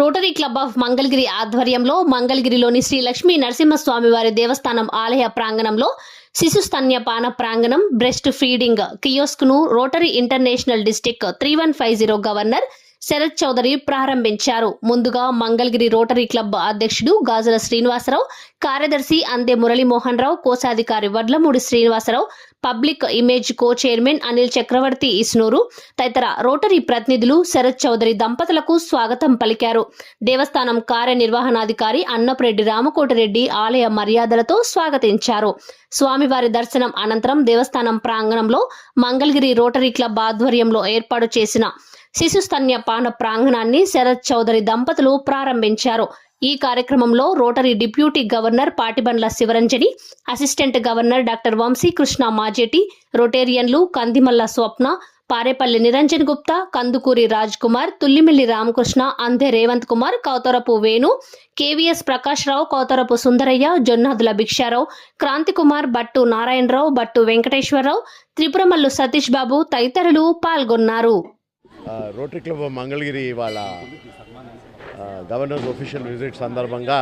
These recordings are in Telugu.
రోటరీ క్లబ్ ఆఫ్ మంగళగిరి ఆధ్వర్యంలో మంగళగిరిలోని శ్రీ లక్ష్మీ నరసింహస్వామి వారి దేవస్థానం ఆలయ ప్రాంగణంలో శిశుస్తన్యపాన ప్రాంగణం breast feeding కియోస్క్ను rotary international district three one five zero governor Sharath Chowdary ప్రారంభించారు. ముందుగా మంగళగిరి రోటరీ క్లబ్ అధ్యక్షుడు గాజుల శ్రీనివాసరావు కార్యదర్శి అందే మురళీమోహన్ రావు కోశాధికారి Vadlamudi Srinivasarao public image co chairman Anil Chakravarthy Isnuru తదితర రోటరీ ప్రతినిధులు శరత్ చౌదరి దంపతులకు స్వాగతం పలికారు. దేవస్థానం కార్యనిర్వహణాధికారి అన్నపరెడ్డి రామకోటిరెడ్డి ఆలయ మర్యాదలతో స్వాగతించారు. స్వామివారి దర్శనం అనంతరం దేవస్థానం ప్రాంగణంలో మంగళగిరి రోటరీ క్లబ్ ఆధ్వర్యంలో ఏర్పాటు చేసిన శిశుస్తన్య పాన ప్రాంగణాన్ని శరత్ చౌదరి దంపతులు ప్రారంభించారు. ఈ కార్యక్రమంలో rotary deputy governor Patibandla Sivaranjani assistant governor doctor Vamsikrishna Majeti రొటేరియన్లు Kandimalla Swapna Parepalli Niranjan Gupta Kandukuri Raj Kumar Tullimilli Ramakrishna Ande Revanth Kumar Kautharapu Venu KVS Prakash Rao Kautharapu Sundaraiah Jonnadula Bhiksharao Kranthi Kumar Battu Narayanarao Battu Venkateswararao Tripuramallu Satish Babu తదితరులు పాల్గొన్నారు. రోటరీ క్లబ్ మంగళగిరి వాళ్ళ గవర్నర్స్ ఒఫీషియల్ విజిట్ సందర్భంగా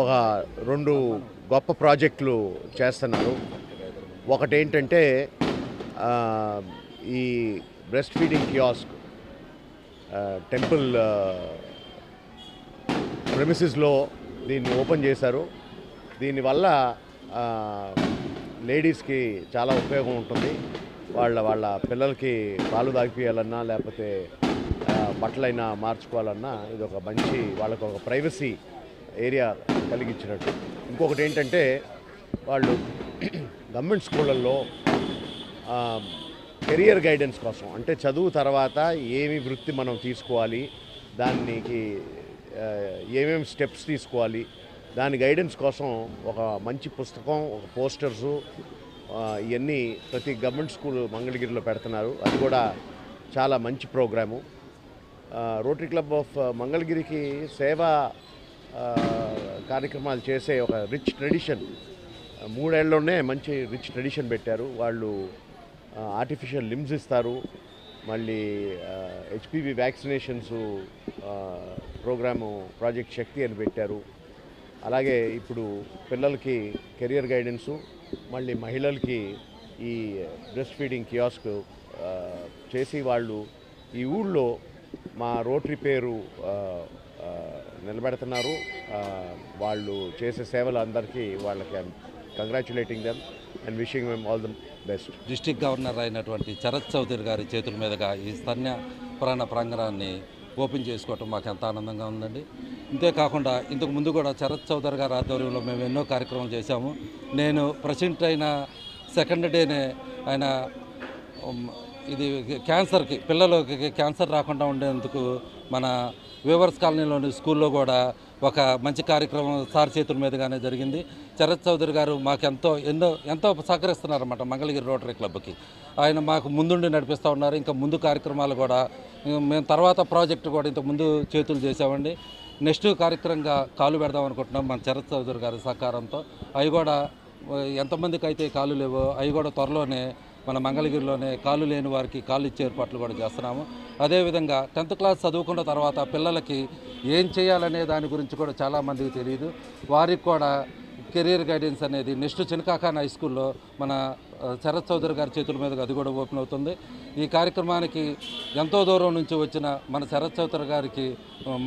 ఒక రెండు గొప్ప ప్రాజెక్టులు చేస్తున్నారు. ఒకటి ఏంటంటే ఈ బ్రెస్ట్ ఫీడింగ్ కియాస్క్ టెంపుల్ ప్రెమిసెస్లో దీన్ని ఓపెన్ చేశారు. దీనివల్ల లేడీస్కి చాలా ఉపయోగం ఉంటుంది. వాళ్ళ వాళ్ళ పిల్లలకి పాలు తాగిపియాలన్నా లేకపోతే బట్టలైనా మార్చుకోవాలన్నా ఇది ఒక మంచి వాళ్ళకు ఒక ప్రైవసీ ఏరియా కలిగించినట్టు. ఇంకొకటి ఏంటంటే వాళ్ళు గవర్నమెంట్ స్కూళ్ళల్లో కెరియర్ గైడెన్స్ కోసం అంటే చదువు తర్వాత ఏమి వృత్తి మనం తీసుకోవాలి దానికి ఏమేమి స్టెప్స్ తీసుకోవాలి దాని గైడెన్స్ కోసం ఒక మంచి పుస్తకం ఒక పోస్టర్సు ఇవన్నీ ప్రతి గవర్నమెంట్ స్కూల్ మంగళగిరిలో పెడుతున్నారు. అది కూడా చాలా మంచి ప్రోగ్రాము. రోటరీ క్లబ్ ఆఫ్ మంగళగిరికి సేవా కార్యక్రమాలు చేసే ఒక రిచ్ ట్రెడిషన్. మూడేళ్ళలోనే మంచి రిచ్ ట్రెడిషన్ పెట్టారు. వాళ్ళు ఆర్టిఫిషియల్ లిమ్స్ ఇస్తారు. మళ్ళీ HPV vaccinations programme project Shakti అని పెట్టారు. అలాగే ఇప్పుడు పిల్లలకి కెరియర్ గైడెన్సు మళ్ళీ మహిళలకి ఈ బ్రెస్ట్ ఫీడింగ్ కియాస్క్ చేసి వాళ్ళు ఈ ఊళ్ళో మా రోటరీ పేరు నిలబెడుతున్నారు. వాళ్ళు చేసే సేవలు అందరికీ వాళ్ళకి congratulating them and wishing them all the best district governor అయినటువంటి శరత్ చౌదరి గారి చేతుల మీదుగా ఈ స్తన్య పురాణ ప్రాంగణాన్ని ఓపెన్ చేసుకోవటం మాకు ఎంత ఆనందంగా ఉందండి. ఇంతేకాకుండా ఇంతకు ముందు కూడా శరత్ చౌదరి గారి ఆధ్వర్యంలో మేము ఎన్నో కార్యక్రమాలు చేశాము. నేను ప్రెసిడెంట్ అయిన సెకండ్ డేనే ఆయన ఇది క్యాన్సర్కి పిల్లలకి క్యాన్సర్ రాకుండా ఉండేందుకు మన వివర్స్ కాలనీలోని స్కూల్లో కూడా ఒక మంచి కార్యక్రమం సార్ చేతుల మీదుగానే జరిగింది. శరత్ చౌదరి గారు మాకు ఎంతో ఎన్నో ఎంతో సహకరిస్తున్నారన్నమాట మంగళగిరి రోటరీ క్లబ్కి. ఆయన మాకు ముందుండి నడిపిస్తూ ఉన్నారు. ఇంకా ముందు కార్యక్రమాలు కూడా మేము తర్వాత ప్రాజెక్టు కూడా ఇంత ముందు చేతులు చేసామండి నెక్స్ట్ కార్యక్రమంగా కాలు పెడదాం అనుకుంటున్నాం మన శరత్ చౌదరి గారి సహకారంతో. అవి కూడా ఎంతమందికి అయితే కాలు లేవో అవి కూడా త్వరలోనే మన మంగళగిరిలోనే కాళ్ళు లేని వారికి కాళ్ళు ఇచ్చే ఏర్పాట్లు కూడా చేస్తున్నాము. అదేవిధంగా టెన్త్ క్లాస్ చదువుకున్న తర్వాత పిల్లలకి ఏం చేయాలనే దాని గురించి కూడా చాలామందికి తెలియదు. వారికి కూడా కెరీర్ గైడెన్స్ అనేది నెక్స్ట్ చినకాకాన్ హై స్కూల్లో మన శరత్ చౌదరి గారి చేతుల మీదుగా అది కూడా ఓపెన్ అవుతుంది. ఈ కార్యక్రమానికి ఎంతో దూరం నుంచి వచ్చిన మన శరత్ చౌదరి గారికి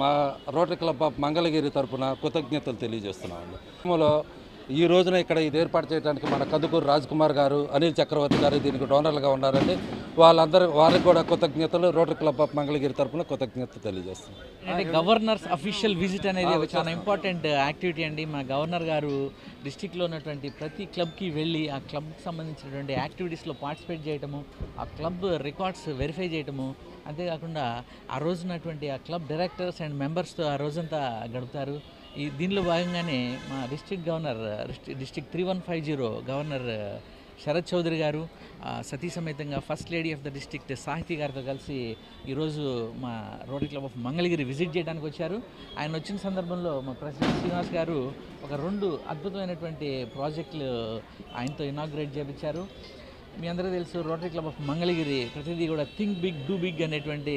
మా రోటరీ క్లబ్ ఆఫ్ మంగళగిరి తరఫున కృతజ్ఞతలు తెలియజేస్తున్నామండి. ఈ రోజున ఇక్కడ ఇది ఏర్పాటు చేయడానికి మన కందుకూరు రాజ్ కుమార్ గారు అనిల్ చక్రవర్తి గారు దీనికి డోనర్లుగా ఉన్నారండి. వాళ్ళందరూ వారికి కూడా కృతజ్ఞతలు. రోటరీ క్లబ్ ఆఫ్ మంగళగిరి తరఫున కృతజ్ఞతలు తెలియజేస్తున్నాం. అంటే గవర్నర్స్ అఫీషియల్ విజిట్ అనేది చాలా ఇంపార్టెంట్ యాక్టివిటీ అండి. మన గవర్నర్ గారు డిస్టిక్లో ఉన్నటువంటి ప్రతి క్లబ్కి వెళ్ళి ఆ క్లబ్కి సంబంధించినటువంటి యాక్టివిటీస్లో పార్టిసిపేట్ చేయటము ఆ క్లబ్ రికార్డ్స్ వెరిఫై చేయటము అంతేకాకుండా ఆ రోజునటువంటి ఆ క్లబ్ డైరెక్టర్స్ అండ్ మెంబర్స్తో ఆ రోజంతా గడుపుతారు. ఈ దీనిలో భాగంగానే మా district governor district three one five zero governor Sharath Chowdary garu సతీ సమేతంగా first lady of the district Sahithi గారితో కలిసి ఈరోజు మా rotary club of Mangalagiri visit చేయడానికి వచ్చారు. ఆయన వచ్చిన సందర్భంలో మా ప్రెసిడెంట్ శ్రీనివాస్ గారు ఒక రెండు అద్భుతమైనటువంటి ప్రాజెక్టులు ఆయనతో ఇనాగ్రేట్ చేపించారు. మీ అందరికీ తెలుసు రోటరీ క్లబ్ ఆఫ్ మంగళగిరి ప్రతిదీ కూడా థింక్ బిగ్ డూ బిగ్ అనేటువంటి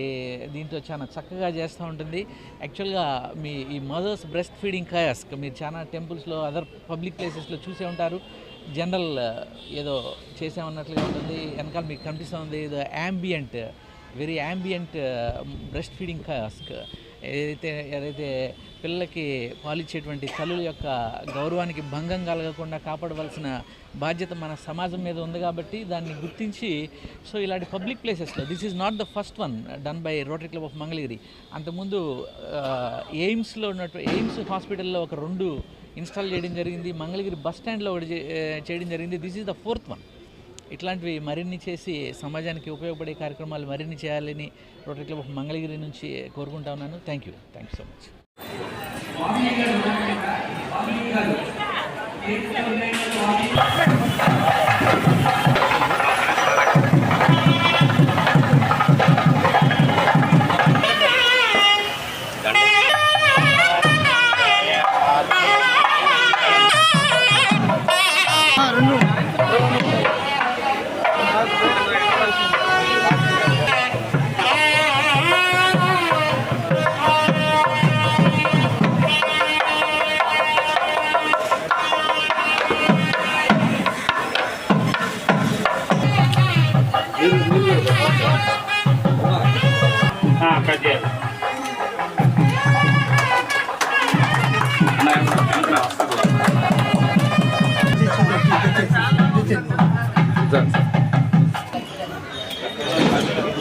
దీంతో చాలా చక్కగా చేస్తూ ఉంటుంది. యాక్చువల్గా మీ ఈ మదర్స్ బ్రెస్ట్ ఫీడింగ్ కయాస్క్ మీరు చాలా టెంపుల్స్లో అదర్ పబ్లిక్ ప్లేసెస్లో చూసే ఉంటారు. జనరల్ uh, ఏదో చేసామన్నట్లుగా ఉంటుంది. వెనకాల మీకు కనిపిస్తుంది ఏదో ambient very ambient breast feeding kiosk ఏదైతే ఏదైతే పిల్లలకి పాలిచ్చేటువంటి తల్లుల యొక్క గౌరవానికి భంగం కలగకుండా కాపాడవలసిన బాధ్యత మన సమాజం మీద ఉంది కాబట్టి దాన్ని గుర్తించి సో ఇలాంటి పబ్లిక్ ప్లేసెస్లో this is not the first one done by rotary club of Mangalagiri. అంతకుముందు ఎయిమ్స్లో ఉన్నట్టు ఎయిమ్స్ హాస్పిటల్లో ఒక రెండు ఇన్స్టాల్ చేయడం జరిగింది మంగళగిరి బస్ స్టాండ్లో ఒకటి చేయడం జరిగింది this is the fourth one. ఇట్లాంటివి మరిన్ని చేసి సమాజానికి ఉపయోగపడే కార్యక్రమాలు మరిన్ని చేయాలని రోటరీ క్లబ్ ఆఫ్ మంగళగిరి నుంచి కోరుకుంటా ఉన్నాను. Thank you thank you so much cut